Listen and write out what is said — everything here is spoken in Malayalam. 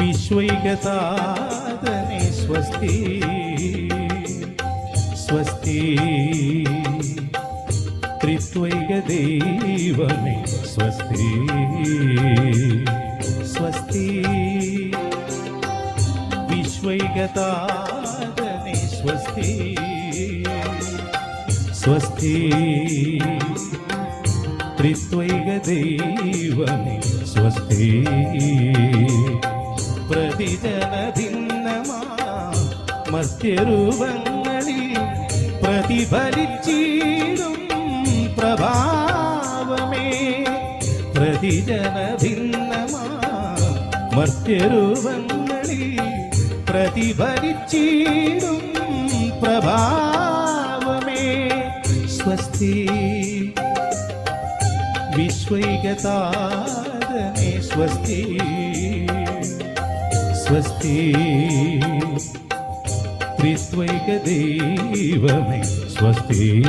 വിശ്വൈകതാതനെ സ്വസ്തി. സ്വസ്തി. ത്രിത്വൈക ദൈവമേ സ്വസ്തി. സ്വസ്തി. വിശ്വൈകതാതനെ സ്വസ്തി. സ്വസ്തി. ത്രിത്വൈക ദൈവമേ സ്വസ്തി പ്രതിജനഭിന്നമാ മർത്യരൂപങ്ങളിൽ പ്രതിഫലിച്ചിടും പ്രഭാവമേ. പ്രതിജനഭിന്നമാ മർത്യരൂപങ്ങളിൽ പ്രതിഫലിച്ചിടും പ്രഭാവമേ. സ്വസ്തി വിശ്വൈകതാരനെ സ്വസ്തി. സ്വസ്തി. ത്രിത്വൈക ദൈവമേ സ്വസ്തി.